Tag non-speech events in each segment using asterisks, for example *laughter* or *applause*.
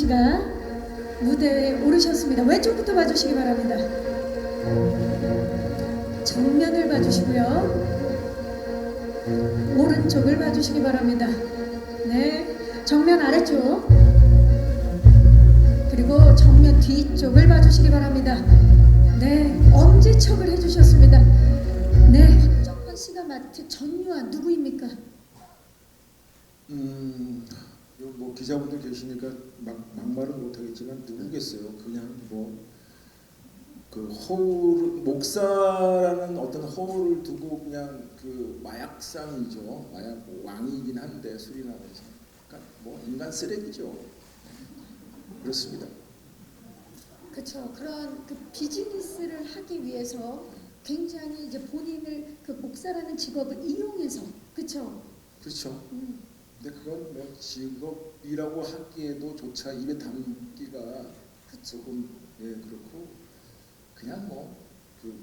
씨가 무대에 오르셨습니다. 왼쪽부터 봐주시기 바랍니다. 정면을 봐주시고요. 오른쪽을 봐주시기 바랍니다. 네, 정면 아래쪽 그리고 정면 뒤쪽을 봐주시기 바랍니다. 네, 뭐 기자분들 계시니까 막, 막말은 못하겠지만 누구겠어요. 그냥 뭐 그 허울 목사라는 어떤 허울을 두고 그냥 그 마약상이죠. 마약 왕이긴 한데 수리나라에서 그러니까 뭐 인간 쓰레기죠. 그렇습니다. 그렇죠. 그런 그 비즈니스를 하기 위해서 굉장히 이제 본인을 그 목사라는 직업을 이용해서 그렇죠. 그렇죠. 음, 근데 그건 뭐 직업 이라고 하기에도 조차 입에 담기가 조금 예 그렇고 그냥 뭐 그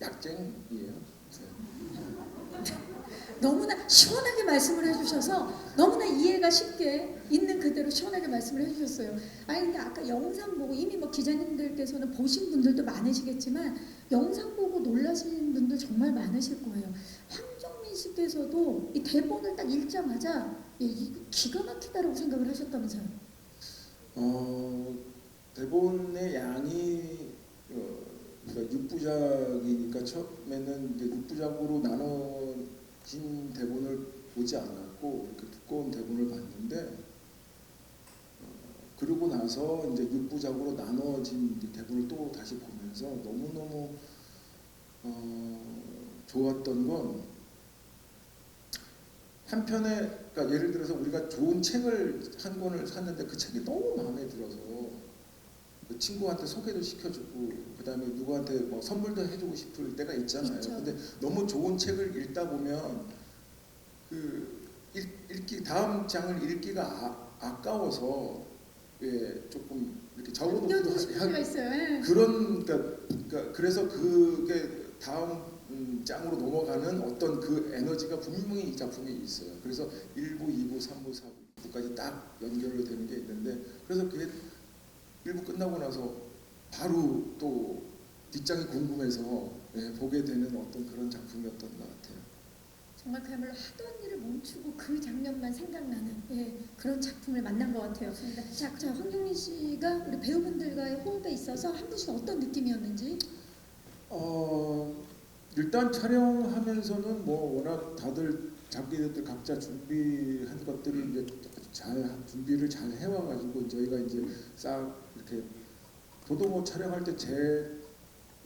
약쟁이에요. 네. *laughs* 너무나 시원하게 말씀을 해주셔서 너무나 이해가 쉽게 있는 그대로 시원하게 말씀을 해주셨어요. 아니 근데 아까 영상 보고 이미 뭐 기자님들께서는 보신 분들도 많으시겠지만 영상 보고 놀라신 분들 정말 많으실 거예요. 황정민 씨께서도 이 대본을 딱 읽자마자 예, 기가 막히다라고 생각을 하셨다면서요. 어 대본의 양이 어, 그러니까 6부작이니까 처음에는 이제 6부작으로 나눠진 대본을 보지 않았고 이렇게 두꺼운 대본을 봤는데 어, 그러고 나서 이제 6부작으로 나눠진 대본을 또 다시 보면서 너무 너무 어, 좋았던 건 한편에 그러니까 예를 들어서 우리가 좋은 책을 한 권을 샀는데 그 책이 너무 마음에 들어서 그 친구한테 소개도 시켜주고 그다음에 누구한테 뭐 선물도 해주고 싶을 때가 있잖아요. 있죠. 근데 너무 좋은 책을 읽다 보면 그 읽, 읽기 다음 장을 읽기가 아, 아까워서 예 조금 이렇게 적어놓기도 남겨두실 하- 필요가 있어요. 예. 그런 그러니까, 그러니까 그래서 그게 다음 음, 장으로 넘어가는 어떤 그 에너지가 분명히 이 작품에 있어요. 그래서 1부, 2부, 3부, 4부, 6부까지 딱 연결로 되는 게 있는데 그래서 그게 1부 끝나고 나서 바로 또 뒷장이 궁금해서 예, 보게 되는 어떤 그런 작품이었던 것 같아요. 정말 그야말로 하던 일을 멈추고 그 장면만 생각나는 예, 그런 작품을 만난 것 같아요. 자, 자 황경민 씨가 우리 배우분들과의 호흡에 있어서 한 분씩 어떤 느낌이었는지 어 일단 촬영하면서는 뭐 워낙 다들 자기들 각자 준비한 것들이 이제 잘 준비를 잘 해와가지고 저희가 이제 싹 이렇게 저도 뭐 촬영할 때 제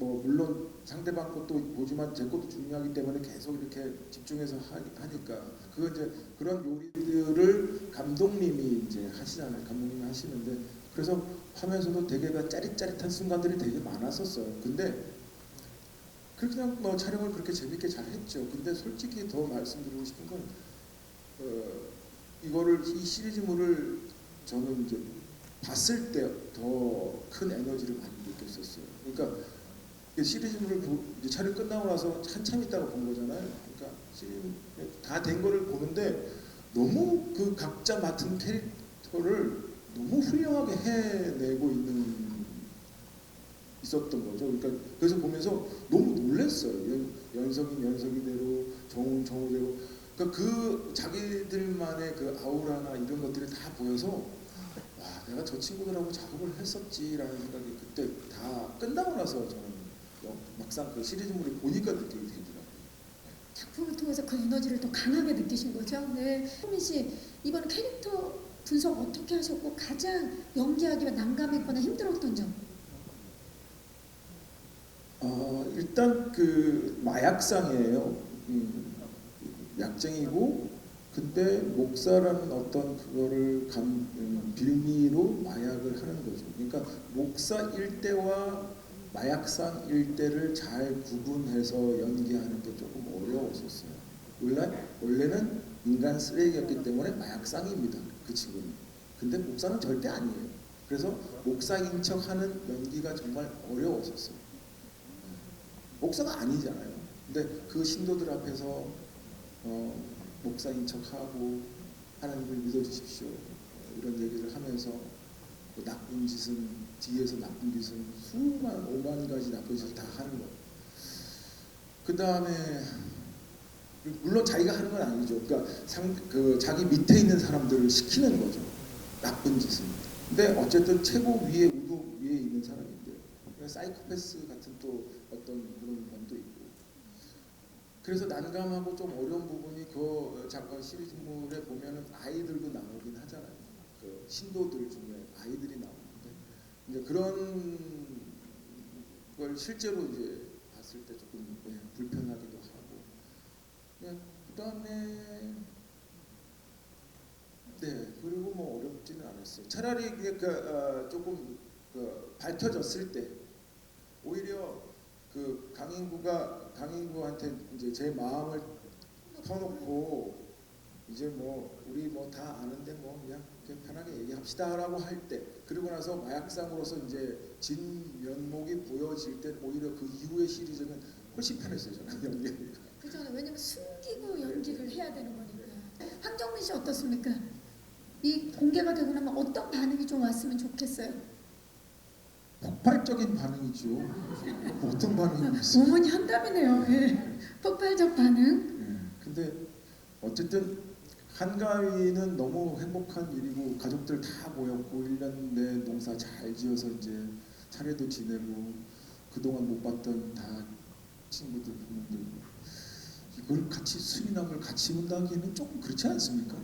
뭐 물론 상대방 것도 보지만 제 것도 중요하기 때문에 계속 이렇게 집중해서 하- 하니까 그 이제 그런 요리들을 감독님이 이제 하시잖아요. 감독님이 하시는데 그래서 하면서도 되게 그 짜릿짜릿한 순간들이 되게 많았었어요. 근데 그 그냥 뭐 촬영을 그렇게 재밌게 잘 했죠. 근데 솔직히 더 말씀드리고 싶은 건 어, 이거를 이 시리즈물을 저는 이제 봤을 때 더 큰 에너지를 많이 느꼈었어요. 그러니까 이 시리즈물을 보- 이제 촬영 끝나고 나서 한참 있다가 본 거잖아요. 그러니까 다 된 거를 보는데 너무 그 각자 맡은 캐릭터를 너무 훌륭하게 해내고 있는 있었던 거죠. 그러니까 그래서 보면서 너무 놀랐어요. 연, 연석이 연석이대로 정우 정우대로 그러니까 그 자기들만의 그 아우라나 이런 것들이 다 보여서 와 내가 저 친구들하고 작업을 했었지라는 생각이 그때 다 끝나고 나서 저는 영- 막상 그 시리즈물을 보니까 느끼게 되더라고요. 작품을 통해서 그 에너지를 더 강하게 느끼신 거죠. 네, 호민 씨 이번 캐릭터 분석 어떻게 하셨고 가장 연기하기가 난감했거나 힘들었던 점. 어, 일단 그 마약상이에요. 음, 약쟁이고 근데 목사라는 어떤 그거를 감, 음, 빌미로 마약을 하는 거죠. 그러니까 목사 일대와 마약상 일대를 잘 구분해서 연기하는 게 조금 어려웠었어요. 원래 원래는 인간 쓰레기였기 때문에 마약상입니다. 그 친구는. 근데 목사는 절대 아니에요. 그래서 목사인 척 하는 연기가 정말 어려웠었어요. 목사가 아니잖아요. 근데 그 신도들 앞에서 어, 목사인 척하고 하나님을 믿어주십시오 어, 이런 얘기를 하면서 그 나쁜 짓은 뒤에서 나쁜 짓은 수만 오만 가지 나쁜 짓을 다 하는 거. 그 다음에 물론 자기가 하는 건 아니죠. 그러니까 상, 그 자기 밑에 있는 사람들을 시키는 거죠. 나쁜 짓은. 근데 어쨌든 최고 위에 우도 위에 있는 사람인데 사이코패스 같은 또. 그래서 난감하고 좀 어려운 부분이 그 잠깐 시리즈물에 보면은 아이들도 나오긴 하잖아요. 그 신도들 중에 아이들이 나오는데 이제 그런 걸 실제로 이제 봤을 때 조금 예, 불편하기도 하고. 네, 그다음에 네 그리고 뭐 어렵지는 않았어요. 차라리 그게 그, 어, 조금 그 밝혀졌을 때 오히려 그 강인구가 강인구한테 이제 제 마음을 터놓고 이제 뭐 우리 뭐 다 아는데 뭐 그냥 편하게 얘기합시다라고 할 때 그리고 나서 마약상으로서 이제 진 면목이 보여질 때 오히려 그 이후의 시리즈는 훨씬 편했어요 저는 연기가. 그죠? 왜냐면 숨기고 연기를 해야 되는 거니까. 황정민 씨 어떻습니까? 이 공개가 되고 나면 어떤 반응이 좀 왔으면 좋겠어요. 폭발적인 반응이죠. 어떤 반응이 있어요? 우문 현담이네요. 예. 폭발적 반응. 예. 근데 어쨌든 한가위는 너무 행복한 일이고 가족들 다 모였고 1년 내 농사 잘 지어서 이제 차례도 지내고 그동안 못 봤던 다 친구들 부모들 이걸 같이 수리남을 같이 본다기에는 조금 그렇지 않습니까?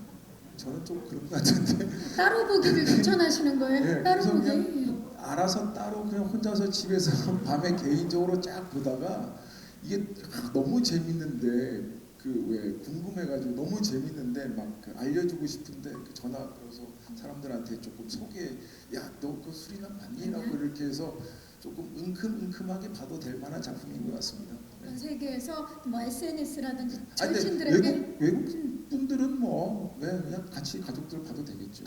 저는 좀 그런 것 같은데 따로 보기를 추천하시는 거예요? 예, 따로 보기. 알아서 따로 그냥 혼자서 집에서 *laughs* 밤에 개인적으로 쫙 보다가 이게 아, 너무 재밌는데 그 왜 궁금해가지고 너무 재밌는데 막 그 알려주고 싶은데 그 전화 걸어서 사람들한테 조금 소개 야너 그 수리남 맞니라고 이렇게 해서 조금 은큼은큼하게 봐도 될 만한 작품인 것 같습니다. 네. 전 세계에서 뭐 SNS라든지 절친들에게 외국 외국 분들은 뭐 네, 그냥 같이 가족들 봐도 되겠죠.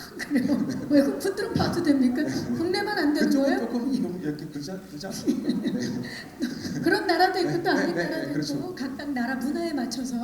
외국 분들은 봐도 됩니까? 국내만 안 되는 거예요? 조금 좀 이렇게 그러지 않- 그러지 않습니까? *laughs* 네. 그런 나라도 있고 네, 또 아닌 네, 네, 나라도 네, 그렇죠. 있고 각각 나라 문화에 맞춰서